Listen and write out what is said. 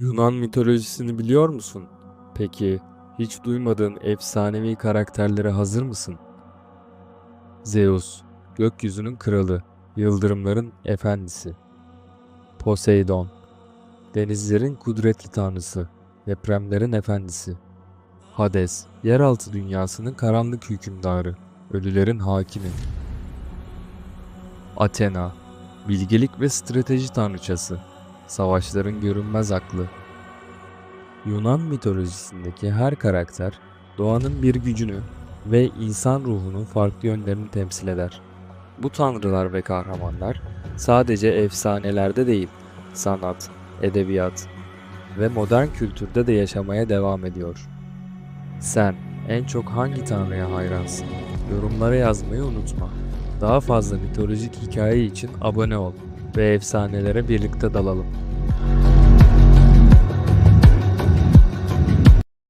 Yunan mitolojisini biliyor musun? Peki hiç duymadığın efsanevi karakterlere hazır mısın? Zeus, gökyüzünün kralı, yıldırımların efendisi. Poseidon, denizlerin kudretli tanrısı, depremlerin efendisi. Hades, yeraltı dünyasının karanlık hükümdarı, ölülerin hakimi. Athena, bilgelik ve strateji tanrıçası, savaşların görünmez aklı. Yunan mitolojisindeki her karakter doğanın bir gücünü ve insan ruhunun farklı yönlerini temsil eder. Bu tanrılar ve kahramanlar sadece efsanelerde değil, sanat, edebiyat ve modern kültürde de yaşamaya devam ediyor. Sen en çok hangi tanrıya hayransın? Yorumlara yazmayı unutma. Daha fazla mitolojik hikaye için abone ol ve efsanelere birlikte dalalım.